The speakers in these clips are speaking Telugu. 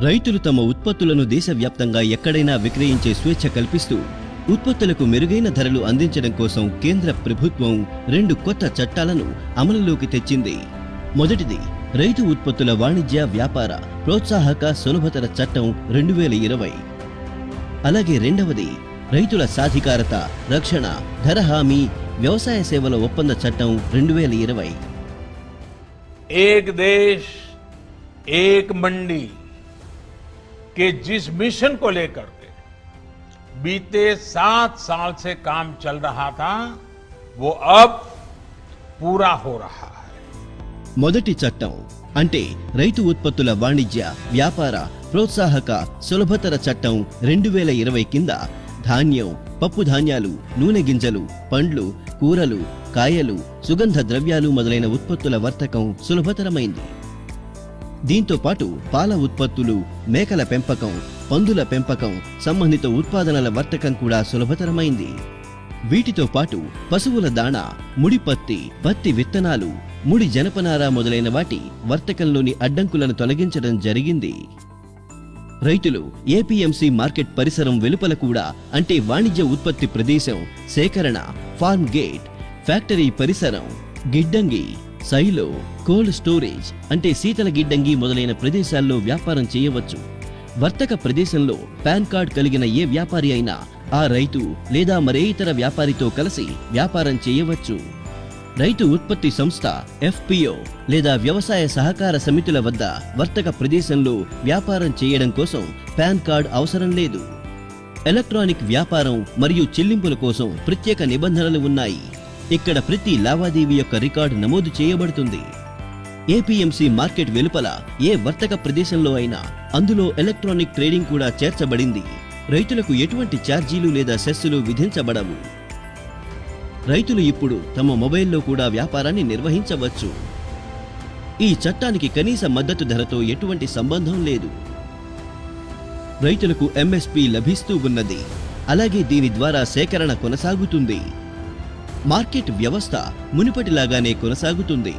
రైతులు తమ ఉత్పత్తులను దేశవ్యాప్తంగా ఎక్కడైనా విక్రయించే స్వేచ్ఛ కల్పిస్తూ ఉత్పత్తులకు మెరుగైన ధరలు అందించడం కోసం కేంద్ర ప్రభుత్వం రెండు కొత్త చట్టాలను అమలులోకి తెచ్చింది. మొదటిది రైతు ఉత్పత్తుల వాణిజ్య వ్యాపార ప్రోత్సాహక సులభతర చట్టం రెండు వేల ఇరవై. అలాగే రెండవది రైతుల సాధికారత రక్షణ ధర హామీ వ్యవసాయ సేవల ఒప్పంద చట్టం రెండు వేల ఇరవై. ఏక్ దేశ్ ఏక్ మండీ. के जिस मिशन को लेकर के बीते सात साल से काम चल रहा था वो अब पूरा हो रहा है మొదటి చట్టం అంటే రైతు ఉత్పత్తుల వాణిజ్య వ్యాపార ప్రోత్సాహక సులభతర చట్టం రెండు వేల ఇరవై కింద ధాన్యం పప్పు ధాన్యాలు నూనె గింజలు పండ్లు కూరలు కాయలు సుగంధ ద్రవ్యాలు మొదలైన ఉత్పత్తుల వర్తకం సులభతరమైంది దీంతో పాటు పాల ఉత్పత్తులు మేకల పెంపకం పందుల పెంపకం సంబంధిత ఉత్పాదనల వర్తకం కూడా సులభతరమైంది. వీటితో పాటు పశువుల దాణా ముడి పత్తి పత్తి విత్తనాలు ముడి జనపనార మొదలైన వాటి వర్తకంలోని అడ్డంకులను తొలగించడం జరిగింది. రైతులు ఏపీఎంసీ మార్కెట్ పరిసరం వెలుపల కూడా అంటే వాణిజ్య ఉత్పత్తి ప్రదేశం సేకరణ ఫార్మ్ గేట్ ఫ్యాక్టరీ పరిసరం గిడ్డంగి సైలో కోల్డ్ స్టోరేజ్ అంటే శీతల గిడ్డంగి మొదలైన ప్రదేశాల్లో వ్యాపారం చేయవచ్చు. వర్తక ప్రదేశంలో పాన్ కార్డ్ కలిగిన ఏ వ్యాపారి అయినా ఆ రైతు లేదా మరే ఇతర వ్యాపారితో కలిసి వ్యాపారం చేయవచ్చు. రైతు ఉత్పత్తి సంస్థ ఎఫ్పిఓ లేదా వ్యవసాయ సహకార సమితుల వద్ద వర్తక ప్రదేశంలో వ్యాపారం చేయడం కోసం పాన్ కార్డ్ అవసరం లేదు. ఎలక్ట్రానిక్ వ్యాపారం మరియు చెల్లింపుల కోసం ప్రత్యేక నిబంధనలు ఉన్నాయి. ఇక్కడ ప్రతి లావాదేవీ యొక్క రికార్డు నమోదు చేయబడుతుంది. ఏపీఎంసీ మార్కెట్ వెలుపల ఏ వర్తక ప్రదేశంలో అయినా అందులో ఎలక్ట్రానిక్ ట్రేడింగ్ కూడా చేర్చబడింది. రైతులకు ఎటువంటి ఛార్జీలు లేదా సెస్సులు విధించబడవు. రైతులు ఇప్పుడు తమ మొబైల్లో కూడా వ్యాపారాన్ని నిర్వహించవచ్చు. ఈ చట్టానికి కనీస మద్దతు ధరతో ఎటువంటి సంబంధం లేదు. రైతులకు ఎంఎస్పి లభిస్తూ ఉన్నది. అలాగే దీని ద్వారా సేకరణ కొనసాగుతుంది. మార్కెట్ వ్యవస్థ మునుపటిలాగానే కొనసాగుతుంది.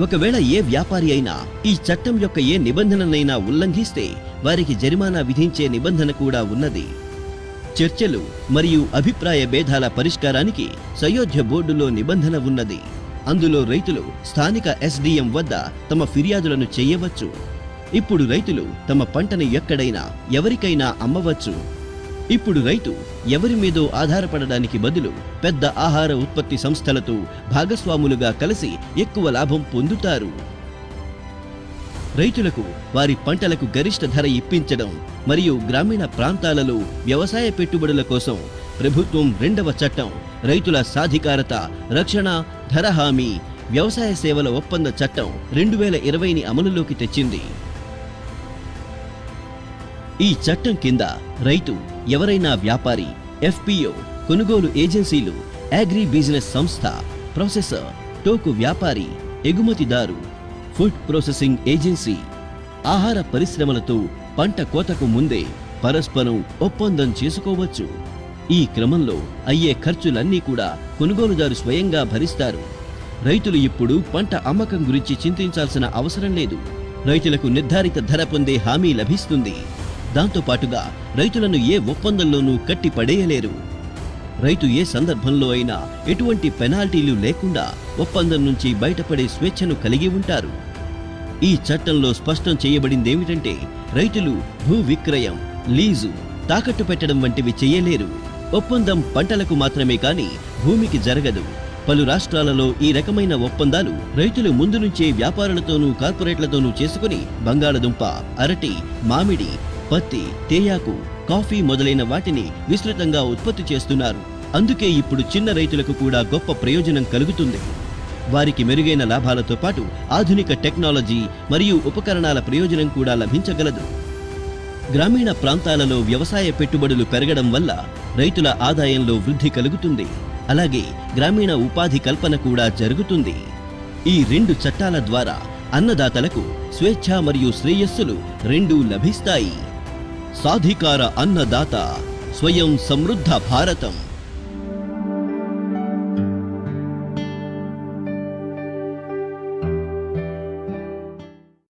ఒకవేళ ఏ వ్యాపారి అయినా ఈ చట్టం యొక్క ఏ నిబంధననైనా ఉల్లంఘిస్తే వారికి జరిమానా విధించే నిబంధన కూడా ఉన్నది. చర్చలు మరియు అభిప్రాయ భేదాల పరిష్కారానికి సయోధ్య బోర్డులో నిబంధన ఉన్నది. అందులో రైతులు స్థానిక ఎస్డిఎం వద్ద తమ ఫిర్యాదులను చేయవచ్చు. ఇప్పుడు రైతులు తమ పంటను ఎక్కడైనా ఎవరికైనా అమ్మవచ్చు. ఇప్పుడు రైతు ఎవరి మీదో ఆధారపడడానికి బదులు పెద్ద ఆహార ఉత్పత్తి సంస్థలతో భాగస్వాములుగా కలిసి ఎక్కువ లాభం పొందుతారు. రైతులకు వారి పంటలకు గరిష్ట ధర ఇప్పించడం మరియు గ్రామీణ ప్రాంతాలలో వ్యవసాయ పెట్టుబడుల కోసం ప్రభుత్వం రెండవ చట్టం రైతుల సాధికారత రక్షణ ధర హామీ వ్యవసాయ సేవల ఒప్పంద చట్టం రెండు వేల ఇరవైని అమలులోకి తెచ్చింది. ఈ చట్టం కింద రైతు ఎవరైనా వ్యాపారి ఎఫ్పిఓ కొనుగోలు ఏజెన్సీలు అగ్రి బిజినెస్ సంస్థ ప్రొసెసర్ టోకు వ్యాపారి ఎగుమతిదారు ఫుడ్ ప్రాసెసింగ్ ఏజెన్సీ ఆహార పరిశ్రమలతో పంట కోతకు ముందే పరస్పరం ఒప్పందం చేసుకోవచ్చు. ఈ క్రమంలో అయ్యే ఖర్చులన్నీ కూడా కొనుగోలుదారు స్వయంగా భరిస్తారు. రైతులు ఇప్పుడు పంట అమ్మకం గురించి చింతించాల్సిన అవసరం లేదు. రైతులకు నిర్ధారిత ధర పొందే హామీ లభిస్తుంది. దాంతో పాటుగా రైతులను ఏ ఒప్పందంలోనూ కట్టి పడేయలేరు. రైతు ఏ సందర్భంలో అయినా ఎటువంటి పెనాల్టీలు లేకుండా ఒప్పందం నుంచి బయటపడే స్వేచ్ఛను కలిగి ఉంటారు. ఈ చట్టంలో స్పష్టం చేయబడిందేమిటంటే రైతులు భూ విక్రయం లీజు తాకట్టు పెట్టడం వంటివి చేయలేరు. ఒప్పందం పంటలకు మాత్రమే కాని భూమికి జరగదు. పలు రాష్ట్రాలలో ఈ రకమైన ఒప్పందాలు రైతులు ముందు నుంచే వ్యాపారులతోనూ కార్పొరేట్లతోనూ చేసుకుని బంగాళదుంప అరటి మామిడి పత్తి తేయాకు కాఫీ మొదలైన వాటిని విస్తృతంగా ఉత్పత్తి చేస్తున్నారు. అందుకే ఇప్పుడు చిన్న రైతులకు కూడా గొప్ప ప్రయోజనం కలుగుతుంది. వారికి మెరుగైన లాభాలతో పాటు ఆధునిక టెక్నాలజీ మరియు ఉపకరణాల ప్రయోజనం కూడా లభించగలదు. గ్రామీణ ప్రాంతాలలో వ్యవసాయ పెట్టుబడులు పెరగడం వల్ల రైతుల ఆదాయంలో వృద్ధి కలుగుతుంది. అలాగే గ్రామీణ ఉపాధి కల్పన కూడా జరుగుతుంది. ఈ రెండు చట్టాల ద్వారా అన్నదాతలకు స్వేచ్ఛ మరియు శ్రేయస్సులు రెండూ లభిస్తాయి. సాధికార అన్నదాత స్వయం సమృద్ధ భారతం.